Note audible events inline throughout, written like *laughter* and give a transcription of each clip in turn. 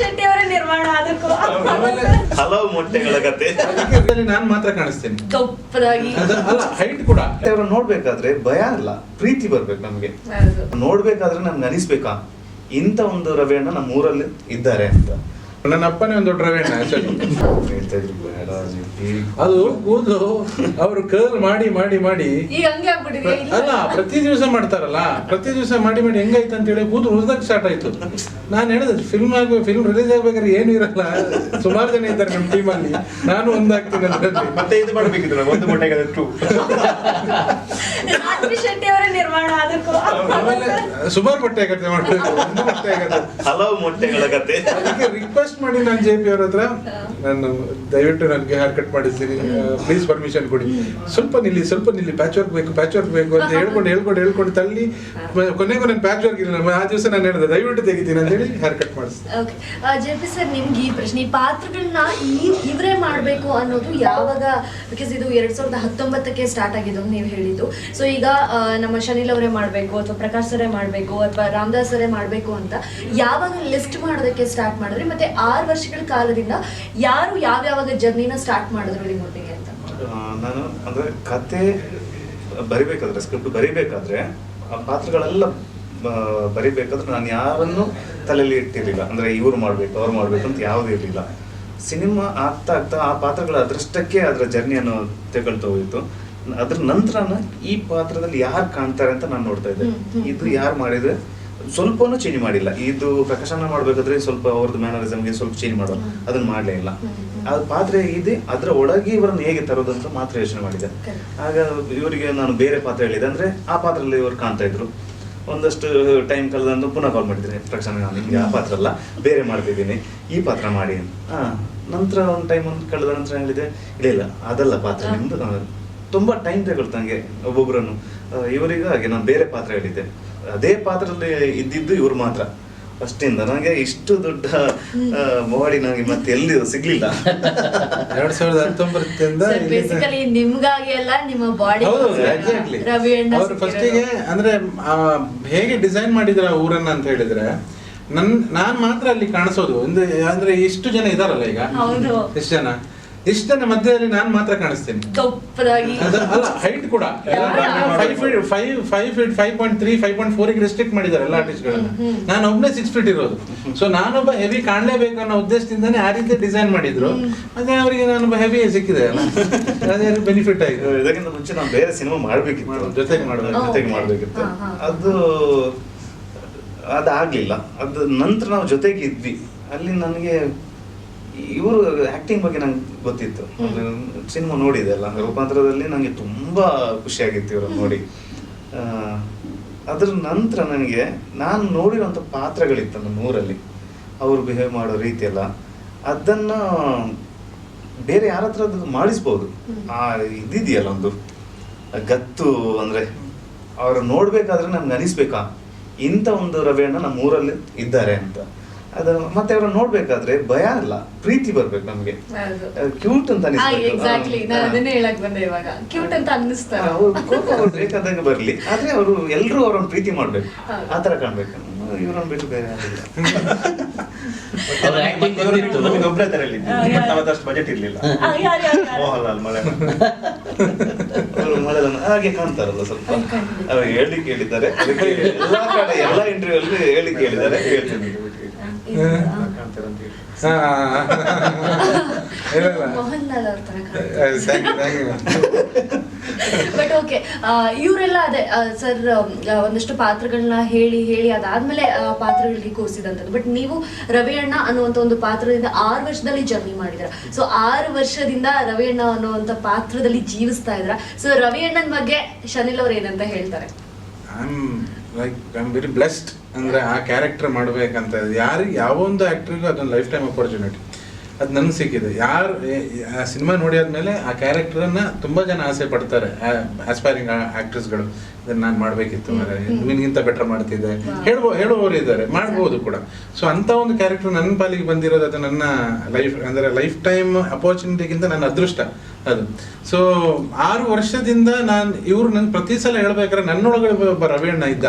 ಶೆಟ್ಟಿ ಅವರ ನಿರ್ಮಾಣ ಅದಕ್ಕೂ ಹಲವು ಮೊಟ್ಟೆಗಳ ಕತೆ. ನಾನ್ ನಾನು ಮಾತ್ರ ಕಾಣಿಸ್ತೇನೆ. ಅಲ್ಲ ಹೈಟ್ ಕೂಡ. ಅವ್ರ ನೋಡ್ಬೇಕಾದ್ರೆ ಭಯ ಅಲ್ಲ ಪ್ರೀತಿ ಬರ್ಬೇಕು ನಮ್ಗೆ. ನೋಡ್ಬೇಕಾದ್ರೆ ನಮ್ಗೆ ಅನಿಸ್ಬೇಕಾ? ಇಂಥ ಒಂದು ರವಿಯಣ್ಣ ನಮ್ಮ ಊರಲ್ಲಿ ಇದ್ದಾರೆ ಅಂತ. ನನ್ನ ಅಪ್ಪನೇ ಒಂದು ದೊಡ್ಡ ರವೇಣ ಆಕ್ಚುಲಿ ಹೇಳ್ತಾ ಇದ್ರು ಬೇಡ ಜಿಪ್ಪಿ. ಅದು ಕೂದಲು ಅವರು ಕರ್ಲ್ ಮಾಡಿ ಮಾಡಿ ಮಾಡಿ. ಅಲ್ಲ ಪ್ರತಿ ದಿವಸ ಮಾಡ್ತಾರಲ್ಲ ಪ್ರತಿ ದಿವಸ ಮಾಡಿ ಮಾಡಿ ಹೆಂಗಾಯ್ತು ಅಂತ ಹೇಳಿ ಕೂದಲು ಉಳ್ದಕ್ಕೆ ಸ್ಟಾರ್ಟ್ ಆಯ್ತು. ನಾನು ಹೇಳಿದೆ ಫಿಲ್ಮ್ ಆಗ ಫಿಲ್ಮ್ ರಿಲೀಸ್ ಆಗ್ಬೇಕಾದ್ರೆ ಏನು ಇರಲ್ಲ. ಸುಮಾರು ಜನ ಇದ್ದಾರೆ ನಮ್ಮ ಟೀಮಲ್ಲಿ ನಾನು ಒಂದಾಗ್ತೀನಿ ಅದರಲ್ಲಿ ಮತ್ತೆ ಇದು ಮಾಡ್ಬೇಕಿದ್ರು ಒಂದು ಮೊಟ್ಟೆಗಳ ಟೂ ನಿರ್ಮಾಣ ಅದಕ್ಕೂ. ಆಮೇಲೆ ಸುಮಾರು ಮೊಟ್ಟೆ ಕತೆ ಆಗತ್ತೆ ಹಲವು ಮೊಟ್ಟೆಗಳ ಕತೆ. ರಿಕ್ವೆಸ್ಟ್ ಮಾಡಿ ನಾನು ಜೆ ಪಿ ಅವ್ರ ಹತ್ರ ನಾನು ದಯವಿಟ್ಟು ನನಗೆ ಹೇರ್ ಕಟ್ ಮಾಡಿಸ್ತೀನಿ ಪ್ಲೀಸ್ ಪರ್ಮಿಷನ್ ಕೊಡಿ. ಸ್ವಲ್ಪ ನಿಲ್ಲಿ ಸ್ವಲ್ಪ ನಿಲ್ಲಿ ಪ್ಯಾಚ್ ವರ್ಕ್ ಬೇಕು ಪ್ಯಾಚ್ ವರ್ಕ್ ಬೇಕು ಅಂತ ಹೇಳ್ಕೊಂಡು ಹೇಳ್ಕೊಂಡು ಹೇಳ್ಕೊಂಡು ತಳ್ಳಿ. ಕೊನೆಗೂ ನಾನು ಪ್ಯಾಚ್ ವರ್ಕ್ ಇಲ್ಲ ಆ ದಿವಸ ನಾನು ಹೇಳಿದೆ ದಯವಿಟ್ಟು ತೆಗಿತೀನಿ ಅಂತ ಹೇಳಿ ಹೇರ್ ಕಟ್ ಮಾಡಿಸ್ತೀನಿ ಓಕೆ ಜೆ ಪಿ ಸರ್ ನಿಮ್ಗೆ ಈ ಪ್ರಶ್ನೆ ಈ ಪಾತ್ರಗಳನ್ನ ಈ ಇವರೇ ಮಾಡಬೇಕು ಅನ್ನೋದು ಯಾವಾಗ ಬಿಕಾಸ್ ಇದು ಎರಡ್ ಸಾವಿರದ ಹತ್ತೊಂಬತ್ತಕ್ಕೆ ಸ್ಟಾರ್ಟ್ ಆಗಿದ್ದು ಅಂತ ನೀವು ಹೇಳಿದ್ದು. ಸೊ ಈಗ ನಮ್ಮ ಶನಿಲ್ ಅವರೇ ಮಾಡಬೇಕು ಅಥವಾ ಪ್ರಕಾಶ್ ಸರೇ ಮಾಡಬೇಕು ಅಥವಾ ರಾಮದಾಸ್ ಅವರೇ ಮಾಡಬೇಕು ಅಂತ ಯಾವಾಗ ಲಿಸ್ಟ್ ಮಾಡೋದಕ್ಕೆ ಸ್ಟಾರ್ಟ್ ಮಾಡಿದ್ರಿ? ಮತ್ತೆ ಆರು ವರ್ಷಗಳ ಕಾಲದಿಂದ ಯಾರು ಯಾವ್ಯಾವಾಗ ಜರ್ನಿನ ಸ್ಟಾರ್ಟ್ ಮಾಡಿದ್ರು ನಿಮ್ಮೊಟ್ಟಿಗೆ ಅಂತ? ನಾನು ಅಂದ್ರೆ ಕತೆ ಬರಿಬೇಕಾದ್ರೆ ಸ್ಕ್ರಿಪ್ಟ್ ಬರಿಬೇಕಾದ್ರೆ ಆ ಪಾತ್ರಗಳೆಲ್ಲ ಬರಿಬೇಕಾದ್ರೆ ನಾನು ಯಾರನ್ನು ತಲೆಯಲ್ಲಿ ಇಟ್ಟಿರಲಿಲ್ಲ. ಅಂದ್ರೆ ಇವ್ರು ಮಾಡ್ಬೇಕು ಅವ್ರು ಮಾಡ್ಬೇಕು ಅಂತ ಯಾವುದೂ ಇರಲಿಲ್ಲ. ಸಿನಿಮಾ ಆಗ್ತಾ ಆಗ್ತಾ ಆ ಪಾತ್ರಗಳ ಅದೃಷ್ಟಕ್ಕೆ ಅದರ ಜರ್ನಿಯನ್ನು ತೆಗೊಳ್ತಾ ಹೋಯಿತು. ಅದ್ರ ನಂತರ ಈ ಪಾತ್ರದಲ್ಲಿ ಯಾರು ಕಾಣ್ತಾರೆ ಅಂತ ನಾನು ನೋಡ್ತಾ ಇದ್ದೆ. ಇದು ಯಾರು ಮಾಡಿದ್ರೆ ಸ್ವಲ್ಪನೂ ಚೇಂಜ್ ಮಾಡಿಲ್ಲ. ಇದು ಪ್ರಕಾಶನ ಮಾಡ್ಬೇಕಾದ್ರೆ ಸ್ವಲ್ಪ ಅವ್ರದ್ದು ಮ್ಯಾನರಿಸಮ್ಗೆ ಸ್ವಲ್ಪ ಚೇಂಜ್ ಮಾಡೋದು ಅದನ್ನ ಮಾಡಲೇ ಇಲ್ಲ. ಆ ಪಾತ್ರ ಇದೆ ಅದರ ಒಳಗೆ ಇವರನ್ನು ಹೇಗೆ ತರೋದು ಅಂತ ಮಾತ್ರ ಯೋಚನೆ ಮಾಡಿದೆ. ಆಗ ಇವರಿಗೆ ನಾನು ಬೇರೆ ಪಾತ್ರ ಹೇಳಿದೆ. ಅಂದ್ರೆ ಆ ಪಾತ್ರದಲ್ಲಿ ಇವರು ಕಾಣ್ತಾ ಇದ್ರು. ಒಂದಷ್ಟು ಟೈಮ್ ಕಳೆದಂದು ಪುನಃ ಕಾಲ್ ಮಾಡಿದ್ದೀನಿ ಪ್ರಕಾಶನ ನಾನು ನಿಮ್ಗೆ ಆ ಪಾತ್ರ ಅಲ್ಲ ಬೇರೆ ಮಾಡ್ತಿದ್ದೀನಿ. ಈ ಪಾತ್ರ ಮಾಡಿ ಅಂತ. ಹಾ ನಂತರ ಒಂದು ಟೈಮ್ ಒಂದು ಕಳೆದ ನಂತರ ಹೇಳಿದೆ ಇಲ್ಲ ಇಲ್ಲ ಅದಲ್ಲ ಪಾತ್ರ ನಿಮ್ದು. ತುಂಬಾ ಟೈಮ್ ತಗೊಳ್ತಂಗೆ ಒಬ್ಬೊಬ್ಬರನ್ನು ಇವರಿಗೂ ಹಾಗೆ ನಾನು ಬೇರೆ ಪಾತ್ರ ಹೇಳಿದ್ದೆ. ಅದೇ ಪಾತ್ರದಲ್ಲಿ ಇದ್ದಿದ್ದು ಇವ್ರು ಮಾತ್ರ. ಫಸ್ಟಿಂದ ನನಗೆ ಇಷ್ಟು ದೊಡ್ಡ ಮೋಡಿ ನನಗೆ ಮತ್ತೆ ಎಲ್ಲಿ ಸಿಗ್ಲಿಲ್ಲ. ಎರಡ್ ಸಾವಿರದ ಹತ್ತೊಂಬತ್ತಿಂದ ಬೇಸಿಕಲಿ ನಿಮ್ಗಾಗಿ ಅಲ್ಲ ನಿಮ್ಮ ಬಾಡಿ ರವಿ ಅವ್ರು ಫಸ್ಟಿಗೆ ಅಂದ್ರೆ ಆ, ಹೇಗೆ ಡಿಸೈನ್ ಮಾಡಿದ್ರ ಊರನ್ನ ಅಂತ ಹೇಳಿದ್ರೆ ನನ್ ನಾನ್ ಮಾತ್ರ ಅಲ್ಲಿ ಕಾಣಿಸೋದು. ಅಂದ್ರೆ ಇಷ್ಟು ಜನ ಇದಾರಲ್ಲ ಈಗ. ಹೌದು. ಎಷ್ಟು ಜನ? ಇಷ್ಟು ಜನ ಮಧ್ಯದಲ್ಲಿ ನಾನು ಮಾತ್ರ ಕಾಣಿಸ್ತೇನೆ. ದೊಪ್ಪದಾಗಿ. ಅಲ್ಲ ಹೈಟ್ ಕೂಡ. Five feet five five feet five point three five point four restrict ಮಾಡಿದ್ದಾರೆ ಎಲ್ಲ ಆರ್ಟಿಸ್ಟ್ಗಳನ್ನ. ನಾನು ಒಬ್ಬನೇ ಸಿಕ್ಸ್ ಫೀಟ್ ಇರೋದು. ಸೊ ನಾನೊಬ್ಬ ಹೆವಿ ಕಾಣಲೇಬೇಕು ಅನ್ನೋ ಉದ್ದೇಶದಿಂದಾನೇ ಆ ರೀತಿ ಡಿಸೈನ್ ಮಾಡಿದ್ರು. ಅದೇ ಅವರಿಗೆ ನಾನೊಬ್ಬ ಹೆವಿ ಸಿಕ್ಕಿದೆ ಅಲ್ಲ. *laughs* ಅದೇ ಬೆನಿಫಿಟ್ ಆಗಿದೆ ಇದಕ್ಕಿಂತ ಮುಂಚೆ ನಾವು ಬೇರೆ ಸಿನಿಮಾ ಮಾಡಬೇಕಿತ್ತು. ಜೊತೆಗೆ ಮಾಡ್ಬೇಕು. ಜೊತೆಗೆ ಮಾಡಬೇಕಿತ್ತು. ಅದು ಅದಾಗ್ಲಿಲ್ಲ. ಅದು ನಂತರ ನಾವು ಜೊತೆಗೆ ಇದ್ವಿ. ಅಲ್ಲಿ ನನಗೆ ಇವರು ಆಕ್ಟಿಂಗ್ ಬಗ್ಗೆ ನಂಗೆ ಗೊತ್ತಿತ್ತು. ಸಿನಿಮಾ ನೋಡಿದೆ ಅಲ್ಲ ರೂಪಾಂತರದಲ್ಲಿ ನನಗೆ ತುಂಬಾ ಖುಷಿಯಾಗಿತ್ತು ಇವ್ರನ್ನ ನೋಡಿ. ಅದ್ರ ನಂತರ ನನಗೆ ನಾನು ನೋಡಿರೋಂಥ ಪಾತ್ರಗಳಿತ್ತು ನಮ್ಮ ಊರಲ್ಲಿ ಅವರು ಬಿಹೇವ್ ಮಾಡೋ ರೀತಿ ಎಲ್ಲ. ಅದನ್ನ ಬೇರೆ ಯಾರ ಹತ್ರ ಅದು ಮಾಡಿಸ್ಬೋದು. ಆ ಇದಿದೆಯಲ್ಲ ಒಂದು ಗತ್ತು ಅಂದರೆ ಅವರು ನೋಡಬೇಕಾದ್ರೆ ನಮ್ಗೆ ಅನಿಸ್ಬೇಕಾ ಇಂಥ ಒಂದು ರವೆಯನ್ನು ನಮ್ಮ ಊರಲ್ಲಿ ಇದ್ದಾರೆ ಅಂತ. ಅದು ಮತ್ತೆ ಅವರು ನೋಡ್ಬೇಕಾದ್ರೆ ಭಯ ಅಲ್ಲ ಪ್ರೀತಿ ಬರ್ಬೇಕು ನಮ್ಗೆ. ಕ್ಯೂಟ್ ಅಂತ ಅನಿಸ್ತಾ ಎಕ್ಸಾಕ್ಟ್ಲಿ ನಾನು ಅದನ್ನೇ ಹೇಳಕ್ ಬಂದೆ ಇವಾಗ. ಕ್ಯೂಟ್ ಅಂತ ಅನ್ನಿಸ್ತಾರೆ ಹಾ, ಅವ್ರು ಕೋಪ ಅವ್ರು ಬೇಕಾದಾಗ ಬರ್ಲಿ. ಆದ್ರೆ ಅವರು ಎಲ್ರು ಅವ್ರನ್ನ ಪ್ರೀತಿ ಮಾಡ್ಬೇಕು. ಆ ಆತರ ಕಾಣ್ಬೇಕು. ಇವ್ರನ್ನ ಬಿಟ್ಟು ಬೇರೆ ಒಬ್ಬರೇ ತರ ಅಷ್ಟು ಬಜೆಟ್ ಇರ್ಲಿಲ್ಲ ಆ, ಯಾರು, ಯಾರು, ಯಾರು? ಮೋಹನ್ಲಾಲ್ ಮಳೆ. ಹಾಗೆ ಕಾಣ್ತಾರಲ್ಲ ಸ್ವಲ್ಪ. ಅವ್ರು ಹೇಳಿದ್ದಾರೆ. ಅದಕ್ಕೆ ಎಲ್ಲಾ ಕಡೆ ಎಲ್ಲಾ ಇಂಟರ್ವ್ಯೂ ಅಲ್ಲಿ ಹೇಳಿ ಕೇಳಿದ್ದಾರೆ ಹೇಳ್ತೀನಿ. ಇಲ್ಲ. ಮೋಹನ್ಲಾಲ್ ಅವ್ರ. ಬಟ್ ಓಕೆ ಇವರೆಲ್ಲ ಅದೇ ಸರ್ ಒಂದಷ್ಟು ಪಾತ್ರಗಳನ್ನ ಹೇಳಿ ಹೇಳಿ ಅದಾದ್ಮೇಲೆ ಆ, ಪಾತ್ರಗಳಿಗೆ ಕೂರಿಸಿದಂಥದ್ದು ಬಟ್ ನೀವು ರವಿ ಅಣ್ಣ ಒಂದು ಪಾತ್ರದಿಂದ ಆರು ವರ್ಷದಲ್ಲಿ ಜರ್ನಿ ಮಾಡಿದ್ರ ಸೊ ಆರು ವರ್ಷದಿಂದ ರವಿ ಅಣ್ಣ ಅನ್ನುವಂಥ ಪಾತ್ರದಲ್ಲಿ ಜೀವಿಸ್ತಾ ಇದ್ರ ಸೊ ರವಿ ಅಣ್ಣನ ಬಗ್ಗೆ ಶನಿಲ್ ಅವ್ರು ಏನಂತ ಹೇಳ್ತಾರೆ am like I am very blessed ಅಂದ್ರೆ ಆ ಕ್ಯಾರೆಕ್ಟರ್ ಮಾಡ್ಬೇಕಂತ ಯಾರಿಗೆ ಯಾವ ಒಂದು ಆ್ಯಕ್ಟ್ರಿಗೂ ಅದೊಂದು ಲೈಫ್ ಟೈಮ್ ಅಪರ್ಚುನಿಟಿ ಅದು ನನಗೆ ಸಿಕ್ಕಿದೆ. ಯಾರು ಆ ಸಿನಿಮಾ ನೋಡಿ ಆದಮೇಲೆ ಆ ಕ್ಯಾರೆಕ್ಟರನ್ನು ತುಂಬಾ ಜನ ಆಸೆ ಪಡ್ತಾರೆ ಆಸ್ಪೈರಿಂಗ್ ಆಕ್ಟ್ರೆಸ್ಗಳು ಇದನ್ನ ನಾನು ಮಾಡಬೇಕಿತ್ತು ನಿನಗಿಂತ ಬೆಟರ್ ಮಾಡ್ತಿದ್ದೆ. ಹೇಳ್ಬೋ ಹೇಳುವವರು ಇದ್ದಾರೆ ಮಾಡ್ಬೋದು ಕೂಡ. ಸೊ ಅಂತ ಒಂದು ಕ್ಯಾರೆಕ್ಟರ್ ನನ್ನ ಪಾಲಿಗೆ ಬಂದಿರೋದು ಅದು ನನ್ನ ಲೈಫ್ ಅಂದ್ರೆ ಲೈಫ್ ಟೈಮ್ ಅಪರ್ಚುನಿಟಿಗಿಂತ ನನ್ನ ಅದೃಷ್ಟ. ಅದು. ಸೊ ಆರು ವರ್ಷದಿಂದ ನಾನು ಇವ್ರು ನನ್ ಪ್ರತಿ ಸಲ ಹೇಳ್ಬೇಕಾದ್ರೆ ನನ್ನೊಳಗಡೆ ಒಬ್ಬ ರವಿಯಣ್ಣ ಇದ್ದ.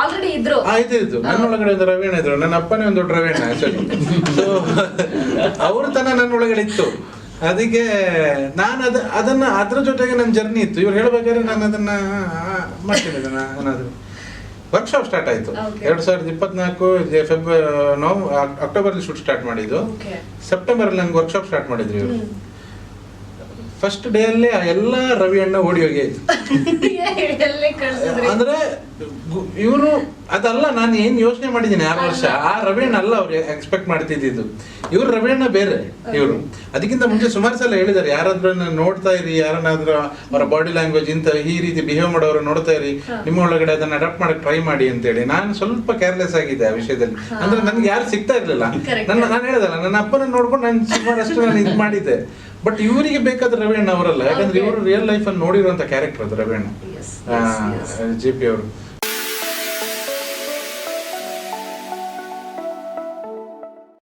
ಆಲ್ರೆಡಿ ಇದ್ರು. ಆಯ್ತು ಇದ್ದು ನನ್ನೊಳಗಡೆ ಒಂದು ರವಿಯಣ್ಣ ಇದ್ರು. ನನ್ನ ಅಪ್ಪನೇ ಒಂದು ದೊಡ್ಡ ರವಿಯಣ್ಣ ಆಕ್ಚುಲಿ ಸೊ ಅವ್ರ ತನ ನನ್ನೊಳಗಡೆ ಇತ್ತು. ಅದಕ್ಕೆ ನಾನು ಅದ ಅದನ್ನ ಅದ್ರ ಜೊತೆಗೆ ನನ್ನ ಜರ್ನಿ ಇತ್ತು. ಇವ್ರು ಹೇಳ್ಬೇಕಾದ್ರೆ ನಾನು ಅದನ್ನ ಮಾಡ್ತೀನಿ ಅದನ್ನ ಅನ್ನೋದು ವರ್ಕ್ಶಾಪ್ ಸ್ಟಾರ್ಟ್ ಆಯ್ತು. ಎರಡು ಸಾವಿರದ ಇಪ್ಪತ್ನಾಲ್ಕು ಫೆಬ್ರವರಿ ನಾವು ಅಕ್ಟೋಬರ್ ಶೂಟ್ ಸ್ಟಾರ್ಟ್ ಮಾಡಿದ್ದು. Okay. ಸೆಪ್ಟೆಂಬರ್ ಅಲ್ಲಿ ನಂಗೆ ವರ್ಕ್ಶಾಪ್ ಸ್ಟಾರ್ಟ್ ಮಾಡಿದ್ರು ಇವರು. ಫಸ್ಟ್ ಡೇ ಅಲ್ಲಿ ಎಲ್ಲ ರವಿ ಅಣ್ಣ ಓಡಿ ಹೋಗಿ ಅಂದ್ರೆ ಇವರು ಅದಲ್ಲ ನಾನು ಏನ್ ಯೋಚನೆ ಮಾಡಿದ್ದೀನಿ ಆರು ವರ್ಷ. ಆ ರವಿಯಣ್ಣ ಅಲ್ಲ ಅವ್ರು ಎಕ್ಸ್ಪೆಕ್ಟ್ ಮಾಡ್ತಿದ್ದು ಇವ್ರು ರವಿಯಣ್ಣ ಬೇರೆ ಇವರು. ಅದಕ್ಕಿಂತ ಮುಂಚೆ ಸುಮಾರು ಸಲ ಹೇಳಿದ್ದಾರೆ ಯಾರಾದ್ರೂ ನೋಡ್ತಾ ಇರಿ ಯಾರನ್ನಾದ್ರೂ ಅವರ ಬಾಡಿ ಲ್ಯಾಂಗ್ವೇಜ್ ಇಂತ ಈ ರೀತಿ ಬಿಹೇವ್ ಮಾಡೋರು ನೋಡ್ತಾ ಇರಿ. ನಿಮ್ಮ ಒಳಗಡೆ ಅದನ್ನ ಅಡಾಪ್ಟ್ ಮಾಡಕ್ ಟ್ರೈ ಮಾಡಿ ಅಂತೇಳಿ. ನಾನು ಸ್ವಲ್ಪ ಕೇರ್ಲೆಸ್ ಆಗಿದೆ ಆ ವಿಷಯದಲ್ಲಿ. ಅಂದ್ರೆ ನನ್ಗೆ ಯಾರು ಸಿಗ್ತಾ ಇರ್ಲಿಲ್ಲ. ನನ್ನ ನಾನು ಹೇಳ್ದಲ್ಲ ನನ್ನ ಅಪ್ಪನ ನೋಡ್ಕೊಂಡು ನಾನು ಸುಮಾರಷ್ಟು ನಾನು ಇದು ಮಾಡಿದ್ದೆ. ಬಟ್ ಇವರಿಗೆ ಬೇಕಾದ ರವಿಯಣ್ಣ ಅವರಲ್ಲ ಯಾಕಂದ್ರೆ ಇವರು ರಿಯಲ್ ಲೈಫ್ ಅಲ್ಲಿ ನೋಡಿರುವಂತ ಕ್ಯಾರೆಕ್ಟರ್ ಅದು ರವಿಯಣ್ಣ ಜಿ ಪಿ ಅವರು.